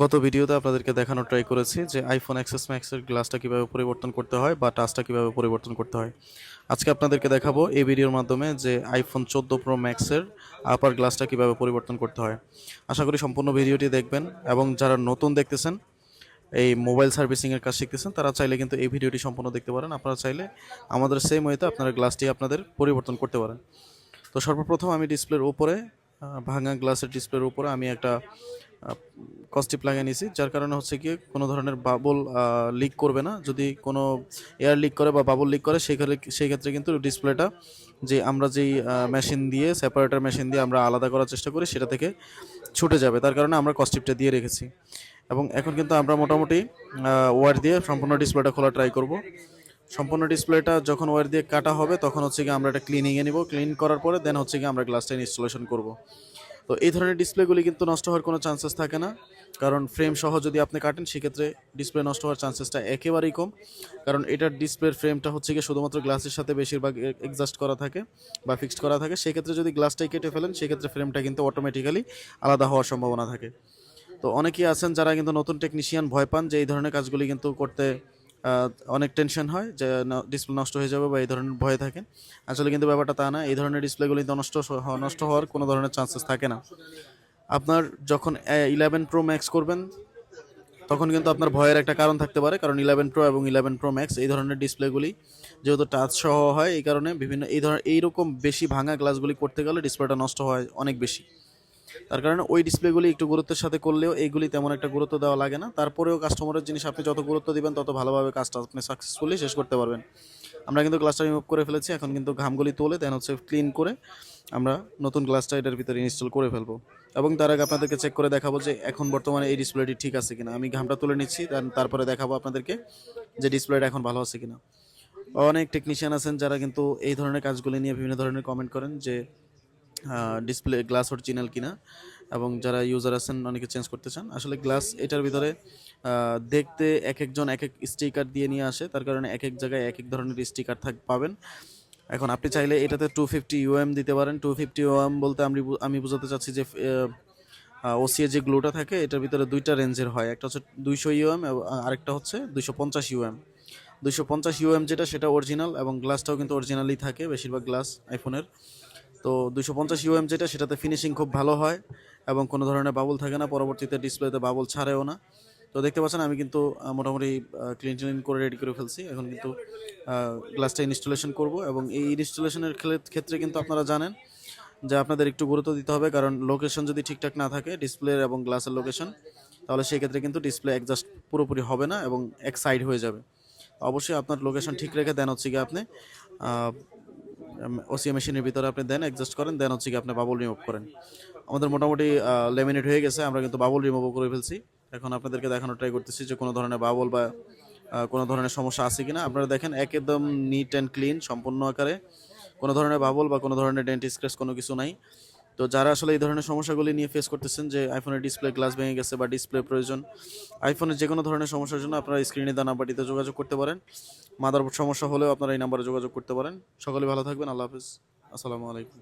গত ভিডিওতে আপনাদেরকে দেখানোর ট্রাই করেছি যে আইফোন এক্সএস ম্যাক্সের গ্লাসটা কীভাবে পরিবর্তন করতে হয় বা টাচটা কীভাবে পরিবর্তন করতে হয়। আজকে আপনাদেরকে দেখাবো এই ভিডিওর মাধ্যমে যে আইফোন চোদ্দ প্রো ম্যাক্সের আপার গ্লাসটা কীভাবে পরিবর্তন করতে হয়। আশা করি সম্পূর্ণ ভিডিওটি দেখবেন এবং যারা নতুন দেখতেছেন, এই মোবাইল সার্ভিসিংয়ের কাজ শিখতেছেন, তারা চাইলে কিন্তু এই ভিডিওটি সম্পূর্ণ দেখতে পারেন। আপনারা চাইলে আমাদের সেম ওয়েতে আপনারা গ্লাসটি আপনাদের পরিবর্তন করতে পারেন। তো সর্বপ্রথম আমি ডিসপ্লের উপরে ভাঙা গ্লাসের ডিসপ্লের উপরে আমি একটা কস্টিপ লাগিয়ে নিয়েছি। যার কারণে হচ্ছে কি কোনো ধরনের বাবল লিক করবে না। যদি কোনো এয়ার লিক করে বা বাবল লিক করে, সেই ক্ষেত্রে সেই ক্ষেত্রে কিন্তু ডিসপ্লেটা যে আমরা যেই মেশিন দিয়ে সেপারেটার মেশিন দিয়ে আমরা আলাদা করার চেষ্টা করি, সেটা থেকে ছুটে যাবে। তার কারণে আমরা কস্টিপটা দিয়ে রেখেছি। এবং এখন কিন্তু আমরা মোটামুটি ওয়ার দিয়ে সম্পূর্ণ ডিসপ্লেটা খোলা ট্রাই করব। সম্পূর্ণ ডিসপ্লেটা যখন ওয়ার দিয়ে কাটা হবে, তখন হচ্ছে কি আমরা এটা ক্লিনিংয়ে নিব। ক্লিন করার পরে দেন হচ্ছে কি আমরা গ্লাসটা ইনস্টলেশন করব। তো এই ধরনের ডিসপ্লেগুলি কিন্তু নষ্ট হওয়ার কোনো চান্সেস থাকে না। কারণ ফ্রেম সহ যদি আপনি কাটেন, সেক্ষেত্রে ডিসপ্লে নষ্ট হওয়ার চান্সেসটা একেবারেই কম। কারণ এটার ডিসপ্লের ফ্রেমটা হচ্ছে গিয়ে শুধুমাত্র গ্লাসের সাথে বেশিরভাগ এক্সাস্ট করা থাকে বা ফিক্সড করা থাকে। সেক্ষেত্রে যদি গ্লাসটাই কেটে ফেলেন, সেক্ষেত্রে ফ্রেমটা কিন্তু অটোমেটিক্যালি আলাদা হওয়ার সম্ভাবনা থাকে। তো অনেকেই আছেন যারা কিন্তু নতুন টেকনিশিয়ান ভয় পান যে এই ধরনের কাজগুলি কিন্তু করতে অনেক টেনশন হয় যে ডিসপ্লে নষ্ট হয়ে যাবে বা এই ধরনের ভয়ে থাকেন। আসলে কিন্তু ব্যাপারটা তা না, এই ধরনের ডিসপ্লেগুলি নষ্ট নষ্ট হওয়ার কোনো ধরনের চান্সেস থাকে না। আপনার যখন ইলেভেন প্রো ম্যাক্স করবেন, তখন কিন্তু আপনার ভয়ের একটা কারণ থাকতে পারে, কারণ ইলেভেন প্রো এবং ইলেভেন প্রো ম্যাক্স এই ধরনের ডিসপ্লেগুলি যেহেতু টাচ সহ হয়, এই কারণে বিভিন্ন, এই ধরনের, এইরকম বেশি ভাঙা গ্লাসগুলি করতে গেলে ডিসপ্লেটা নষ্ট হয় অনেক বেশি। তার কারণে ওই ডিসপ্লেগুলি একটু গুরুত্বের সাথে করলেও এইগুলি তেমন একটা গুরুত্ব দেওয়া লাগে না। তারপরেও কাস্টমারের জিনিস আপনি যত গুরুত্ব দিবেন, তত ভালোভাবে কাজটা আপনি সাকসেসফুলি শেষ করতে পারবেন। আমরা কিন্তু গ্লাসটা রিমুভ করে ফেলেছি, এখন কিন্তু ঘামগুলি তোলে দেন হচ্ছে ক্লিন করে আমরা নতুন গ্লাসটা এটার ভিতরে ইনস্টল করে ফেলব। এবং তার আগে আপনাদেরকে চেক করে দেখাবো যে এখন বর্তমানে এই ডিসপ্লেটি ঠিক আছে কিনা। আমি ঘামটা তুলে নিচ্ছি তারপরে দেখাবো আপনাদেরকে যে ডিসপ্লেটা এখন ভালো আছে কিনা। অনেক টেকনিশিয়ান আছেন যারা কিন্তু এই ধরনের কাজগুলি নিয়ে বিভিন্ন ধরনের কমেন্ট করেন যে ডিসপ্লে গ্লাস অরিজিনাল কিনা, এবং যারা ইউজার আছেন, অনেকে চেঞ্জ করতে চান। আসলে গ্লাস এটার ভিতরে দেখতে এক একজন এক এক স্টিকার দিয়ে নিয়ে আসে। তার কারণে এক এক জায়গায় এক এক ধরনের স্টিকার থাক, পাবেন। এখন আপনি চাইলে এটাতে টু ফিফটি ইউএম দিতে পারেন। টু ফিফটি ইউএম বলতে আমি আমি বোঝাতে চাচ্ছি যে ওসিএ যে গ্লুটা থাকে, এটার ভিতরে দুইটা রেঞ্জের হয়। একটা হচ্ছে দুইশো ইউএম আরেকটা হচ্ছে দুইশো পঞ্চাশ ইউএম দুইশো পঞ্চাশ ইউএম যেটা, সেটা অরিজিনাল এবং গ্লাসটাও কিন্তু অরিজিনালি থাকে। বেশিরভাগ গ্লাস আইফোনের তো দুশো পঞ্চাশ ইউএম যেটা সেটাতে ফিনিশিং খুব ভালো হয় এবং কোনো ধরনের বাবল থাকে না, পরবর্তীতে ডিসপ্লেতে বাবল ছাড়েও না। তো দেখতে পাচ্ছেন, আমি কিন্তু মোটামুটি ক্লিন ক্লিন করে রেডি করে ফেলছি। এখন কিন্তু গ্লাসটা ইনস্টলেশন করব এবং এই ইনস্টলেশনের ক্ষেত্রে কিন্তু আপনারা জানেন যে আপনাদের একটু গুরুত্ব দিতে হবে, কারণ লোকেশন যদি ঠিকঠাক না থাকে ডিসপ্লের এবং গ্লাসের লোকেশন তাহলে সেই ক্ষেত্রে কিন্তু ডিসপ্লে অ্যাডজাস্ট পুরোপুরি হবে না এবং এক সাইড হয়ে যাবে। অবশ্যই আপনার লোকেশন ঠিক রেখে দেন হচ্ছে কি আপনি ওসিএ মেশিনের ভিতরে আপনি দেন অ্যাডজাস্ট করেন দেন হচ্ছে কি আপনি বাবল রিমুভ করেন। আমাদের মোটামুটি লেমিনেট হয়ে গেছে, আমরা কিন্তু বাবল রিমুভ করে ফেলছি। এখন আপনাদেরকে দেখানোর ট্রাই করতেছি যে কোনো ধরনের বাবল বা কোনো ধরনের সমস্যা আছে কিনা। আপনারা দেখেন একদম নিট অ্যান্ড ক্লিন সম্পূর্ণ আকারে। কোনো ধরনের বাবল বা কোনো ধরনের ডেন্ট স্ক্র্যাচ কোনো কিছু নাই। তো যারা আসলে এই ধরনের সমস্যাগুলি নিয়ে ফেস করতেছেন যে আইফোনের ডিসপ্লে গ্লাস ভেঙে গেছে বা ডিসপ্লে প্রয়োজন আইফোনের যে কোনো ধরনের সমস্যার জন্য আপনারা স্ক্রিনে দেওয়া নাম্বারটিতে যোগাযোগ করতে পারেন। মাদারবোর্ড সমস্যা হলেও আপনারা এই নাম্বারে যোগাযোগ করতে পারেন। সকলে ভালো থাকবেন। আল্লাহ হাফিজ। আসসালামু আলাইকুম।